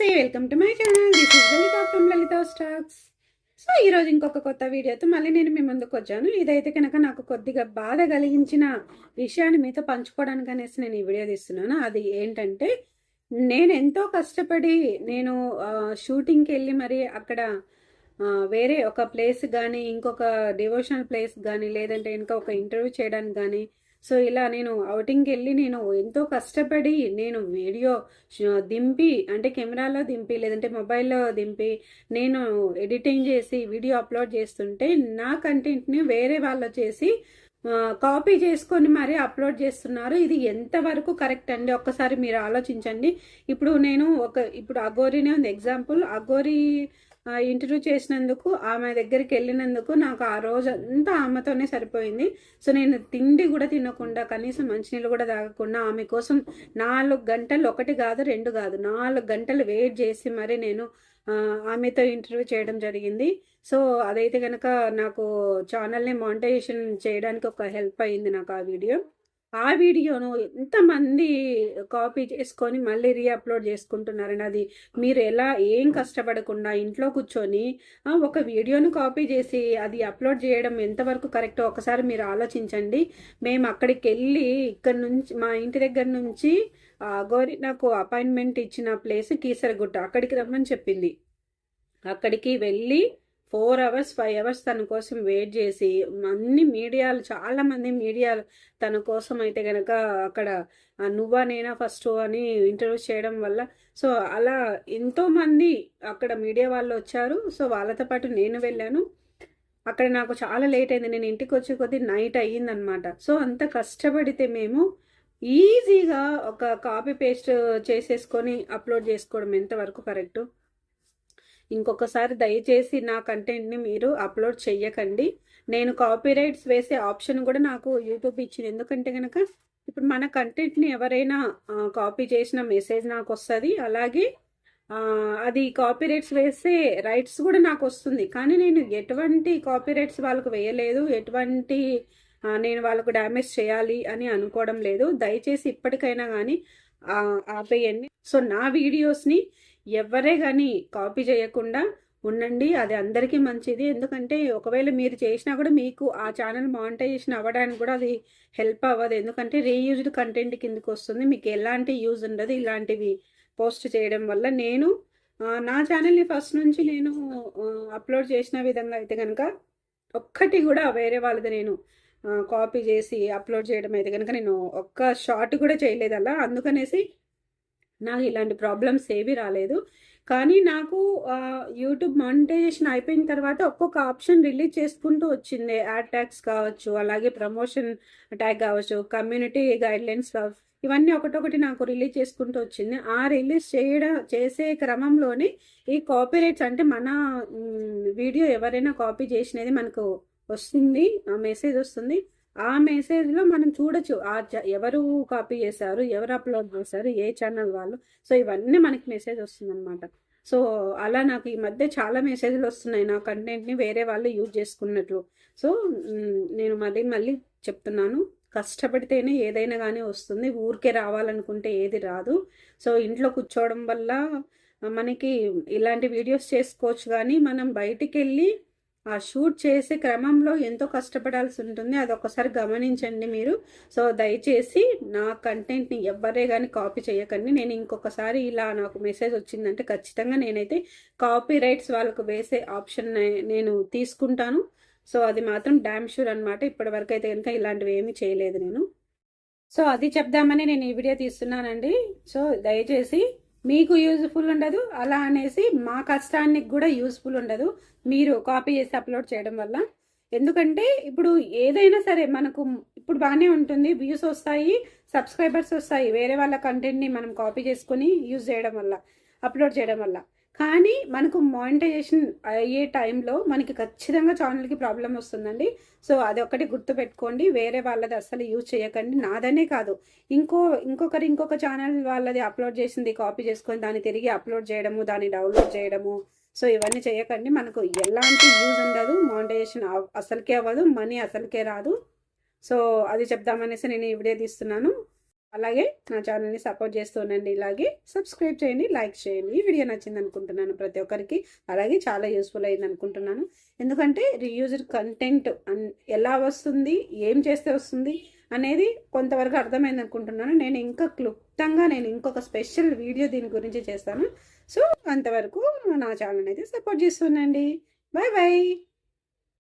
నమస్తే welcome to my channel. This is Lalitha from Lalitha stocks so ఈరోజు ఇంకొక కొత్త వీడియోతో మళ్ళీ నేను మీ ముందుకు వచ్చాను. ఇదైతే కనుక నాకు కొద్దిగా బాధ కలిగించిన విషయాన్ని మీతో పంచుకోవడానికి అనేసి నేను ఈ వీడియో తీస్తున్నాను. అది ఏంటంటే నేను ఎంతో కష్టపడి నేను షూటింగ్కి వెళ్ళి మరి అక్కడ వేరే ఒక ప్లేస్ కానీ ఇంకొక డివోషనల్ ప్లేస్ కానీ లేదంటే ఇంకా ఒక ఇంటర్వ్యూ చేయడానికి కానీ సో ఇలా నేను అవుటింగ్కి వెళ్ళి నేను ఎంతో కష్టపడి నేను వీడియో దింపి అంటే కెమెరాలో దింపి లేదంటే మొబైల్లో దింపి నేను ఎడిటింగ్ చేసి వీడియో అప్లోడ్ చేస్తుంటే నా కంటెంట్ని వేరే వాళ్ళు చేసి కాపీ చేసుకొని మరీ అప్లోడ్ చేస్తున్నారు. ఇది ఎంతవరకు కరెక్ట్ అండి? ఒక్కసారి మీరు ఆలోచించండి. ఇప్పుడు నేను ఒక ఇప్పుడు అగోరినే ఉంది. ఎగ్జాంపుల్ అగోరి ఇంటర్వ్యూ చేసినందుకు ఆమె దగ్గరికి వెళ్ళినందుకు నాకు ఆ రోజు అంతా ఆమెతోనే సరిపోయింది. సో నేను తిండి కూడా తినకుండా కనీసం మంచినీళ్ళు కూడా తాగకుండా ఆమె కోసం నాలుగు గంటలు ఒకటి కాదు రెండు కాదు నాలుగు గంటలు వెయిట్ చేసి మరి నేను ఆమెతో ఇంటర్వ్యూ చేయడం జరిగింది. సో అదైతే కనుక నాకు ఛానల్ని మానిటైజేషన్ చేయడానికి ఒక హెల్ప్ అయింది నాకు ఆ వీడియో. ఆ వీడియోను ఎంతమంది కాపీ చేసుకొని మళ్ళీ రీఅప్లోడ్ చేసుకుంటున్నారని అది మీరు ఎలా ఏం కష్టపడకుండా ఇంట్లో కూర్చొని ఒక వీడియోను కాపీ చేసి అది అప్లోడ్ చేయడం ఎంతవరకు కరెక్టో ఒకసారి మీరు ఆలోచించండి. మేము అక్కడికి వెళ్ళి ఇక్కడ నుంచి మా ఇంటి దగ్గర నుంచి గోరి నాకు అపాయింట్మెంట్ ఇచ్చిన ప్లేస్ కీసరగుట్ట అక్కడికి రమ్మని చెప్పింది. అక్కడికి వెళ్ళి ఫోర్ అవర్స్ ఫైవ్ అవర్స్ తన కోసం వెయిట్ చేసి అన్ని మీడియాలు చాలామంది మీడియాలు తన కోసం అయితే కనుక అక్కడ ఆ, నువ్వా నేనా ఫస్ట్ అని ఇంటర్వ్యూ చేయడం వల్ల సో అలా ఎంతోమంది అక్కడ మీడియా వాళ్ళు వచ్చారు. సో వాళ్ళతో పాటు నేను వెళ్ళాను. అక్కడ నాకు చాలా లేట్ అయింది. నేను ఇంటికి వచ్చే కొద్దీ నైట్ అయ్యిందనమాట సో అంత కష్టపడితే మేము ఈజీగా ఒక కాపీ పేస్ట్ చేసేసుకొని అప్లోడ్ చేసుకోవడం ఎంతవరకు కరెక్ట్? ఇంకొకసారి దయచేసి నా కంటెంట్ని మీరు అప్లోడ్ చెయ్యకండి. నేను కాపీ రైట్స్ వేసే ఆప్షన్ కూడా నాకు యూట్యూబ్ ఇచ్చింది. ఎందుకంటే కనుక ఇప్పుడు మన కంటెంట్ని ఎవరైనా కాపీ చేసిన మెసేజ్ నాకు వస్తుంది. అలాగే అది కాపీ రైట్స్ వేసే రైట్స్ కూడా నాకు వస్తుంది. కానీ నేను ఎటువంటి కాపీ రైట్స్ వాళ్ళకు వేయలేదు. ఎటువంటి నేను వాళ్ళకు డ్యామేజ్ చేయాలి అని అనుకోవడం లేదు. దయచేసి ఇప్పటికైనా కానీ ఆపేయండి. సో నా వీడియోస్ని ఎవరే కానీ కాపీ చేయకుండా ఉండండి అది అందరికీ మంచిది. ఎందుకంటే ఒకవేళ మీరు చేసినా కూడా మీకు ఆ ఛానల్ మానిటైజేషన్ అవ్వడానికి కూడా అది హెల్ప్ అవ్వదు. ఎందుకంటే రీయూజ్డ్ కంటెంట్ కిందకి వస్తుంది. మీకు ఎలాంటి యూజ్ ఉండదు ఇలాంటివి పోస్ట్ చేయడం వల్ల. నేను నా ఛానల్ని ఫస్ట్ నుంచి నేను అప్లోడ్ చేసిన విధంగా అయితే కనుక ఒక్కటి కూడా వేరే వాళ్ళది నేను కాపీ చేసి అప్లోడ్ చేయడం అయితే కనుక నేను ఒక్క షార్ట్ కూడా చేయలేదు అలా అందుకనేసి నాకు ఇలాంటి ప్రాబ్లమ్స్ ఏవి రాలేదు. కానీ నాకు యూట్యూబ్ మానిటైజేషన్ అయిపోయిన తర్వాత ఒక్కొక్క ఆప్షన్ రిలీజ్ చేసుకుంటూ వచ్చింది. యాడ్ ట్యాగ్స్ కావచ్చు అలాగే ప్రమోషన్ ట్యాగ్ కావచ్చు కమ్యూనిటీ గైడ్లైన్స్ ఇవన్నీ ఒకటొకటి నాకు రిలీజ్ చేసుకుంటూ వచ్చింది. ఆ రిలీజ్ చేయడం చేసే క్రమంలోనే ఈ కాపీరైట్స్ అంటే మన వీడియో ఎవరైనా కాపీ చేసినది మనకు వస్తుంది ఆ మెసేజ్ వస్తుంది. ఆ మెసేజ్లో మనం చూడొచ్చు. ఆ ఎవరు కాపీ చేశారు ఎవరు అప్లోడ్ చేశారు ఏ ఛానల్ వాళ్ళు. సో ఇవన్నీ మనకి మెసేజ్ వస్తుందన్నమాట. సో అలా నాకు ఈ మధ్య చాలా మెసేజ్లు వస్తున్నాయి. నా కంటెంట్ని వేరే వాళ్ళు యూజ్ చేసుకున్నట్లు. సో నేను మళ్ళీ మళ్ళీ చెప్తున్నాను. కష్టపడితేనే ఏదైనా కానీ వస్తుంది. ఊరికే రావాలనుకుంటే ఏది రాదు. సో ఇంట్లో కూర్చోవడం వల్ల మనకి ఇలాంటి వీడియోస్ చేసుకోవచ్చు కానీ మనం బయటికి వెళ్ళి ఆ షూట్ చేసే క్రమంలో ఎంతో కష్టపడాల్సి ఉంటుంది. అది ఒకసారి గమనించండి మీరు. సో దయచేసి నా కంటెంట్ని ఎవ్వరే కానీ కాపీ చేయకండి. నేను ఇంకొకసారి ఇలా నాకు మెసేజ్ వచ్చిందంటే ఖచ్చితంగా నేనైతే కాపీ రైట్స్ వాళ్ళకు వేసే ఆప్షన్ నేను తీసుకుంటాను. సో అది మాత్రం డ్యామ్ షూర్ అనమాట ఇప్పటి వరకు అయితే కనుక ఇలాంటివి ఏమీ చేయలేదు నేను. సో అది చెప్దామని నేను ఈ వీడియో తీస్తున్నానండి. సో దయచేసి మీకు యూజ్ఫుల్ ఉండదు. అలా అనేసి మా కష్టానికి కూడా యూజ్ఫుల్ ఉండదు. మీరు కాపీ చేసి అప్లోడ్ చేయడం వల్ల. ఎందుకంటే ఇప్పుడు ఏదైనా సరే మనకు ఇప్పుడు బాగానే ఉంటుంది. వ్యూస్ వస్తాయి సబ్స్క్రైబర్స్ వస్తాయి. వేరే వాళ్ళ కంటెంట్ని మనం కాపీ చేసుకొని యూజ్ చేయడం వల్ల అప్లోడ్ చేయడం వల్ల. కానీ మనకు మానిటైజేషన్ అయ్యే టైంలో మనకి ఖచ్చితంగా ఛానల్కి ప్రాబ్లం వస్తుందండి. సో అది ఒకటి గుర్తుపెట్టుకోండి వేరే వాళ్ళది అస్సలు యూజ్ చేయకండి. నాదనే కాదు. ఇంకో ఇంకొకరు ఇంకొక ఛానల్ వాళ్ళది అప్లోడ్ చేసింది కాపీ చేసుకొని దాన్ని తిరిగి అప్లోడ్ చేయడము దాన్ని డౌన్లోడ్ చేయడము. సో ఇవన్నీ చేయకండి. మనకు ఎలాంటి యూజ్ ఉండదు. మానిటైజేషన్ అసలుకే అవ్వదు. మనీ అసలుకే రాదు. సో అది చెప్దామనేసి నేను ఈ వీడియో తీస్తున్నాను. అలాగే నా ఛానల్ని సపోర్ట్ చేస్తూనండి ఇలాగే సబ్స్క్రైబ్ చేయండి లైక్ చేయండి. ఈ వీడియో నచ్చింది అనుకుంటున్నాను ప్రతి ఒక్కరికి. అలాగే చాలా యూస్ఫుల్ అయింది అనుకుంటున్నాను. ఎందుకంటే రీయూజ్డ్ కంటెంట్ ఎలా వస్తుంది ఏం చేస్తే వస్తుంది అనేది కొంతవరకు అర్థమైంది అనుకుంటున్నాను. నేను ఇంకా క్లుప్తంగా నేను ఇంకొక స్పెషల్ వీడియో దీని గురించి చేస్తాను. సో అంతవరకు నా ఛానల్ అయితే సపోర్ట్ చేస్తుండండి బాయ్ బాయ్.